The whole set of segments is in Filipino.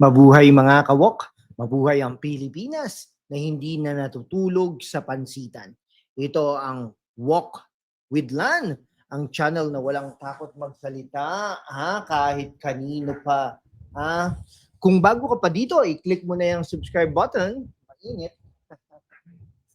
Mabuhay mga kawok, mabuhay ang Pilipinas na hindi na natutulog sa pansitan. Ito ang Walk with Lan, ang channel na walang takot magsalita, ha? kahit kanino pa. Ha? Kung bago ka pa dito, i-click mo na yung subscribe button. Mainit.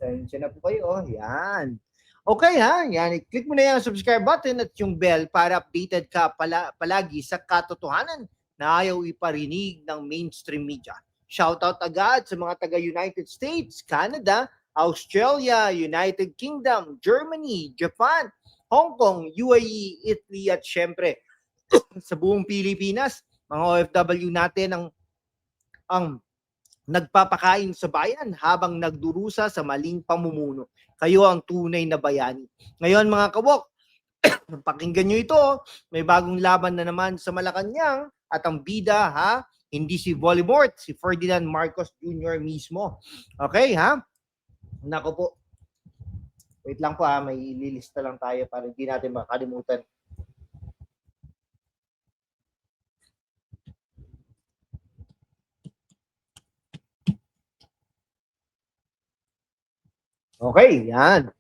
Sensya na po kayo. Yan. Okay ha, yan. I-click mo na yung subscribe button at yung bell para updated ka pala, palagi sa katotohanan na ayaw iparinig ng mainstream media. Shoutout agad sa mga taga-United States, Canada, Australia, United Kingdom, Germany, Japan, Hong Kong, UAE, Italy at syempre sa buong Pilipinas, mga OFW natin ang ang nagpapakain sa bayan habang nagdurusa sa maling pamumuno. Kayo ang tunay na bayani. Ngayon mga kawok, pakinggan nyo ito, may bagong laban na naman sa Malacanang at ang bida ha, hindi si Voldemort, si Ferdinand Marcos Jr. mismo. Okay ha? Nako po. Wait lang po ha, may ililista lang tayo para hindi natin makalimutan. Okay, yan.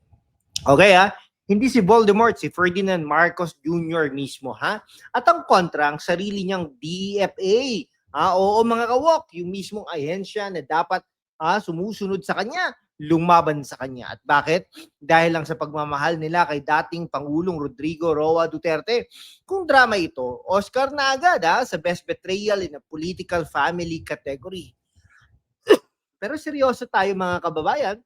Okay ha. Hindi si Voldemort, si Ferdinand Marcos Jr. mismo ha. At ang kontra, ang sarili niyang DFA. Ha? Oo mga kawok, yung mismong ahensya na dapat ha, sumusunod sa kanya, lumaban sa kanya. At bakit? Dahil lang sa pagmamahal nila kay dating Pangulong Rodrigo Roa Duterte. Kung drama ito, Oscar na agad ha, sa Best Betrayal in a Political Family category. Pero seryoso tayo mga kababayan,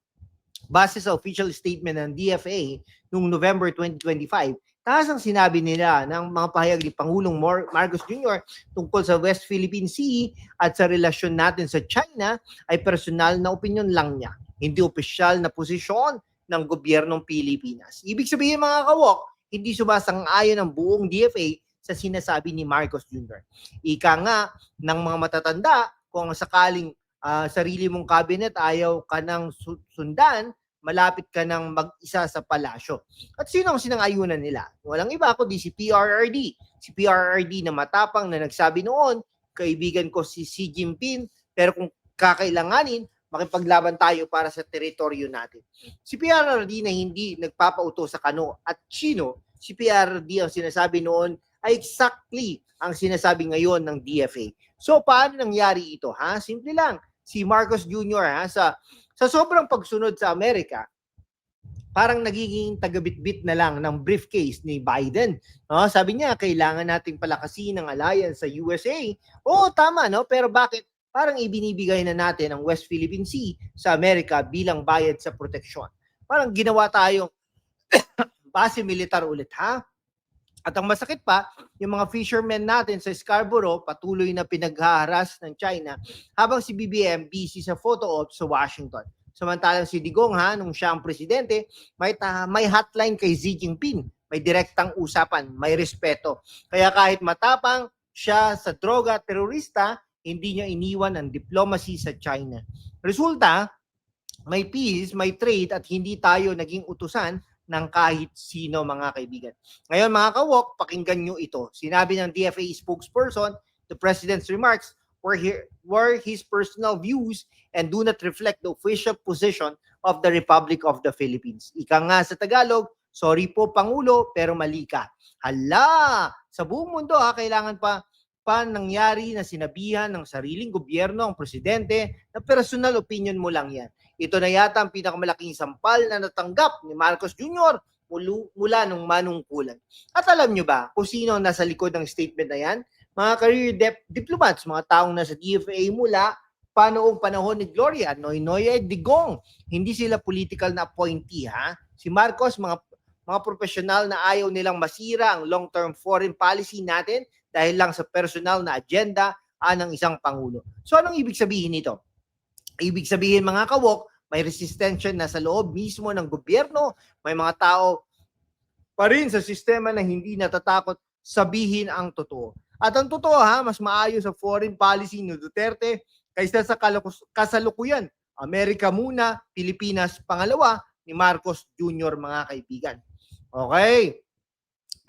base sa official statement ng DFA noong November 2025, taas ang sinabi nila ng mga pahayag ni Pangulong Mar- Marcos Jr. tungkol sa West Philippine Sea at sa relasyon natin sa China ay personal na opinion lang niya, hindi opisyal na posisyon ng gobyernong Pilipinas. Ibig sabihin mga kawok, hindi sumasang-ayon ang buong DFA sa sinasabi ni Marcos Jr. Ika nga ng mga matatanda, kung sakaling ah, sarili mong cabinet ayaw ka ng su- sundan, malapit ka ng mag-isa sa palasyo. At sino ang sinangayunan nila? Walang iba kundi si PRRD. Si PRRD na matapang na nagsabi noon, kaibigan ko si Xi Jinping, pero kung kakailanganin, makipaglaban tayo para sa teritoryo natin. Si PRRD na hindi nagpapauto sa kano at Chino, si PRRD ang sinasabi noon ay exactly ang sinasabi ngayon ng DFA. So paano nangyari ito? Ha? Simple lang. Si Marcos Jr. Ha, sa sa sobrang pagsunod sa Amerika, parang nagiging tagabitbit na lang ng briefcase ni Biden. No? Sabi niya, kailangan nating palakasin ang alliance sa USA. Oo, tama, no? Pero bakit parang ibinibigay na natin ang West Philippine Sea sa Amerika bilang bayad sa proteksyon? Parang ginawa tayong base militar ulit, ha? At ang masakit pa, yung mga fishermen natin sa Scarborough patuloy na pinaghaharas ng China habang si BBM busy sa photo op sa Washington. Samantalang si Digong ha, nung siya ang presidente, may, ta- may hotline kay Xi Jinping. May direktang usapan, may respeto. Kaya kahit matapang siya sa droga at terorista, hindi niya iniwan ang diplomacy sa China. Resulta, may peace, may trade at hindi tayo naging utusan ng kahit sino mga kaibigan. Ngayon mga kawok, pakinggan nyo ito. Sinabi ng DFA spokesperson, the President's remarks were, here, were his personal views and do not reflect the official position of the Republic of the Philippines. Ika nga sa Tagalog, sorry po Pangulo, pero mali ka. Hala! Sa buong mundo ha, kailangan pa pa nangyari na sinabihan ng sariling gobyerno ang presidente na personal opinion mo lang yan. Ito na yata ang pinakamalaking sampal na natanggap ni Marcos Jr. mula nung manungkulan. At alam nyo ba kung sino ang nasa likod ng statement na yan? Mga career dep- diplomats, mga taong nasa DFA mula pa noong panahon ni Gloria, Noynoy at Digong. Hindi sila political na appointee ha. Si Marcos, mga mga profesional na ayaw nilang masira ang long-term foreign policy natin dahil lang sa personal na agenda ah, ng isang pangulo. So anong ibig sabihin nito? Ibig sabihin mga kawok, may resistensya na sa loob mismo ng gobyerno, may mga tao pa rin sa sistema na hindi natatakot sabihin ang totoo. At ang totoo ha, mas maayos sa foreign policy ni Duterte kaysa sa kasalukuyan. Amerika muna, Pilipinas pangalawa, ni Marcos Jr. mga kaibigan. Okay.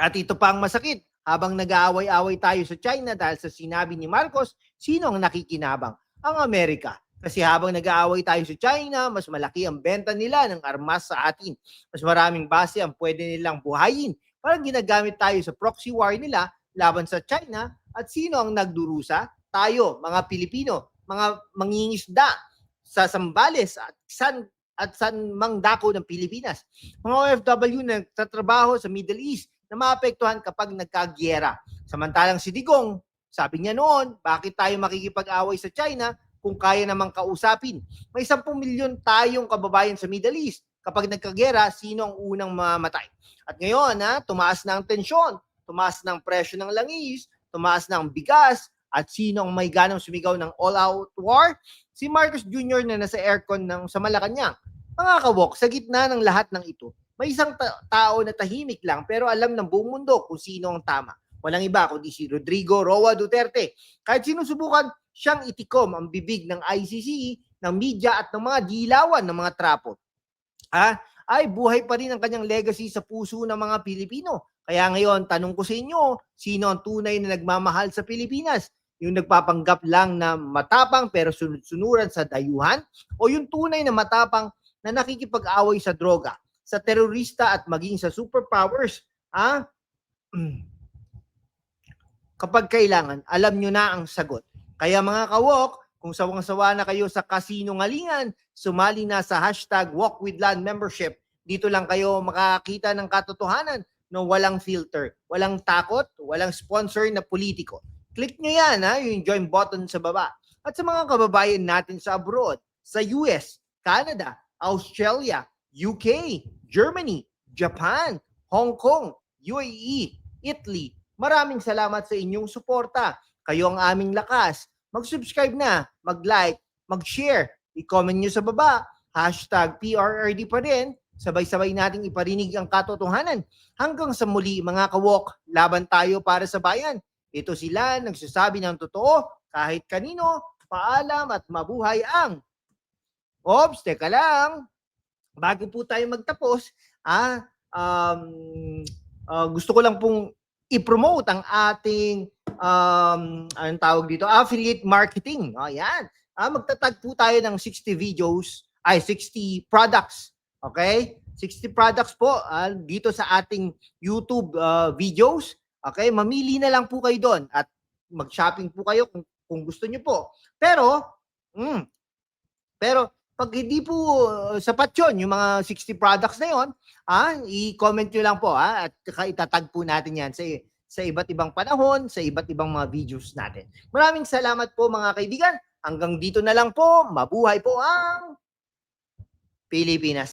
At ito pa ang masakit. habang nag-aaway-away tayo sa China dahil sa sinabi ni Marcos, sino ang nakikinabang? Ang Amerika. Kasi habang nag-aaway tayo sa China, mas malaki ang benta nila ng armas sa atin. Mas maraming base ang pwede nilang buhayin. Parang ginagamit tayo sa proxy war nila laban sa China. At sino ang nagdurusa? Tayo, mga Pilipino, mga mangingisda sa Sambales at San at San Mangdako ng Pilipinas. Mga OFW na nagtatrabaho sa Middle East na maapektuhan kapag nagkagyera. Samantalang si Digong, sabi niya noon, bakit tayo makikipag-away sa China kung kaya namang kausapin? May 10 milyon tayong kababayan sa Middle East. Kapag nagkagyera, sino ang unang mamatay? At ngayon, ha, tumaas na ang tensyon, tumaas na ang presyo ng langis, tumaas na ang bigas, at sino ang may ganang sumigaw ng all-out war? Si Marcos Jr. na nasa aircon ng sa Malacanang. Mga kawok, sa gitna ng lahat ng ito, may isang ta- tao na tahimik lang pero alam ng buong mundo kung sino ang tama. Walang iba kundi si Rodrigo Roa Duterte. Kahit sinusubukan siyang itikom ang bibig ng ICC, ng media at ng mga dilawan ng mga trapo. Ah, ay buhay pa rin ang kanyang legacy sa puso ng mga Pilipino. Kaya ngayon, tanong ko sa inyo, sino ang tunay na nagmamahal sa Pilipinas? Yung nagpapanggap lang na matapang pero sunod-sunuran sa dayuhan? O yung tunay na matapang na nakikipag-away sa droga, sa terorista at maging sa superpowers? Ah? Kapag kailangan, alam nyo na ang sagot. Kaya mga kawok, kung sawang-sawa na kayo sa kasinungalingan, sumali na sa hashtag Walk with Land membership. Dito lang kayo makakita ng katotohanan na walang filter, walang takot, walang sponsor na politiko. Click nyo yan, ha, yung join button sa baba. At sa mga kababayan natin sa abroad, sa US, Canada, Australia, UK, Germany, Japan, Hong Kong, UAE, Italy, maraming salamat sa inyong suporta. Kayo ang aming lakas. Mag-subscribe na, mag-like, mag-share, i-comment nyo sa baba, hashtag PRRD pa rin, sabay-sabay nating iparinig ang katotohanan. Hanggang sa muli mga kawok, laban tayo para sa bayan. Ito sila nagsasabi ng totoo kahit kanino, paalam at mabuhay ang Ops, teka lang. Bago po tayo magtapos, ah, um, ah, gusto ko lang pong i-promote ang ating um, anong tawag dito? Affiliate marketing. Ayan. Ah, magtatag po tayo ng 60 videos, ay 60 products. Okay? 60 products po ah, dito sa ating YouTube ah, videos. Okay? Mamili na lang po kayo doon at mag-shopping po kayo kung, kung gusto niyo po. Pero, mm, pero pag hindi po uh, sapat yun, yung mga 60 products na yon, ah, i-comment nyo lang po ah, at itatag po natin yan sa, sa iba't ibang panahon, sa iba't ibang mga videos natin. Maraming salamat po mga kaibigan. Hanggang dito na lang po. Mabuhay po ang Pilipinas.